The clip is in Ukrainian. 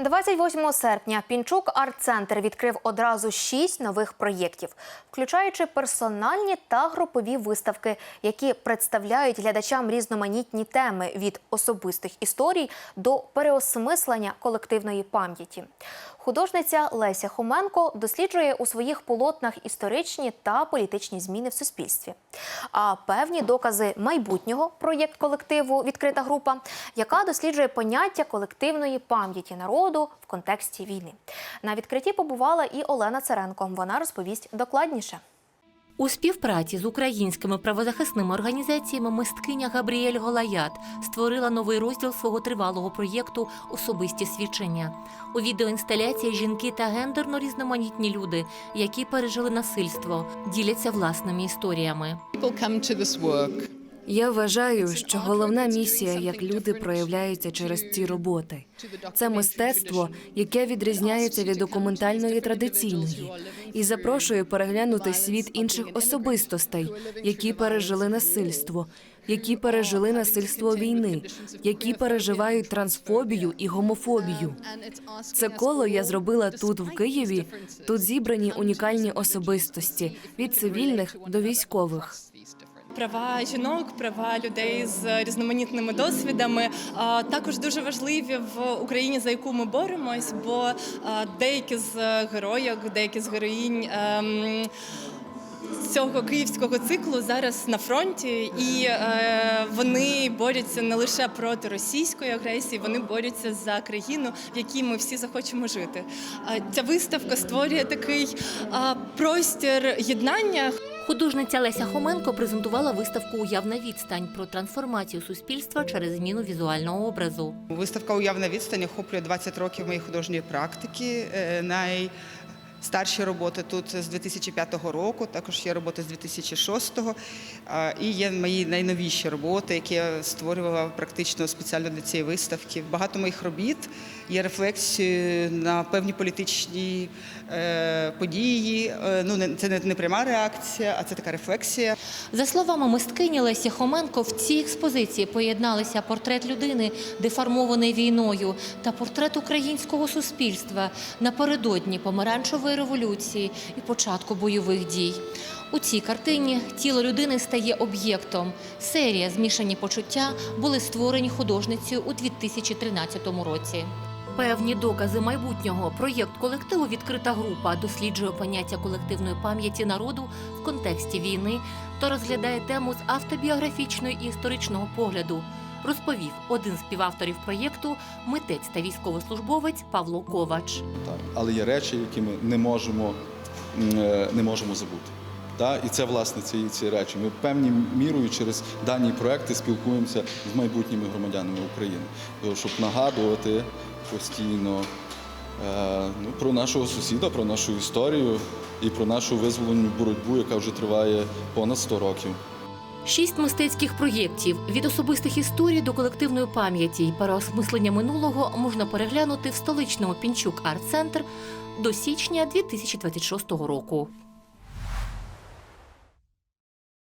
28 серпня Пінчук арт-центр відкрив одразу шість нових проєктів, включаючи персональні та групові виставки, які представляють глядачам різноманітні теми від особистих історій до переосмислення колективної пам'яті. Художниця Леся Хоменко досліджує у своїх полотнах історичні та політичні зміни в суспільстві. А певні докази майбутнього проєкт колективу Відкрита група, яка досліджує поняття колективної пам'яті народу в контексті війни. На відкритті побувала і Олена Царенко. Вона розповість докладніше. У співпраці з українськими правозахисними організаціями мисткиня Габріель Голаят створила новий розділ свого тривалого проєкту Особисті свідчення. У відеоінсталяції жінки та гендерно різноманітні люди, які пережили насильство, діляться власними історіями. Я вважаю, що головна місія, як люди проявляються через ці роботи, це мистецтво, яке відрізняється від документальної традиційної, і запрошує переглянути світ інших особистостей, які пережили насильство, які пережили насильство війни, які переживають трансфобію і гомофобію. Це коло я зробила тут, в Києві. Тут зібрані унікальні особистості від цивільних до військових. Права жінок, права людей з різноманітними досвідами також дуже важливі в Україні, за яку ми боремось, бо деякі з героїк, деякі з героїнь. ем, Цього київського циклу зараз на фронті, і е, вони борються не лише проти російської агресії, вони борються за країну, в якій ми всі захочемо жити. Е, ця виставка створює такий е, простір єднання. Художниця Леся Хоменко презентувала виставку Уявна відстань про трансформацію суспільства через зміну візуального образу. Виставка Уявна відстань охоплює 20 років моєї художньої практики. Е, Найстарші роботи тут з 2005 року, також є роботи з 2006 а, і є мої найновіші роботи, які я створювала практично спеціально для цієї виставки. Багато моїх робіт є рефлексією на певні політичні е, події. Е, ну, це не пряма реакція, а це така рефлексія. За словами мисткині Лесі Хоменко, в цій експозиції поєдналися портрет людини, деформований війною, та портрет українського суспільства напередодні помаранчевої революції і початку бойових дій. У цій картині тіло людини стає об'єктом. Серія Змішані почуття були створені художницею у 2013 році. Певні докази майбутнього проєкт колективу Відкрита група досліджує поняття колективної пам'яті народу в контексті війни та розглядає тему з автобіографічної і історичного погляду. Розповів один з співавторів проєкту, митець та військовослужбовець Павло Ковач. Так. Але є речі, які ми не можемо, е, не можемо забути. Так? І це власне ці, ці речі. Ми певні мірою через дані проекти спілкуємося з майбутніми громадянами України, щоб нагадувати постійно е, ну, про нашого сусіда, про нашу історію і про нашу визволену боротьбу, яка вже триває понад 100 років. Шість мистецьких проєктів від особистих історій до колективної пам'яті і переосмислення минулого можна переглянути в столичному Пінчук арт-центр до січня 2026 року.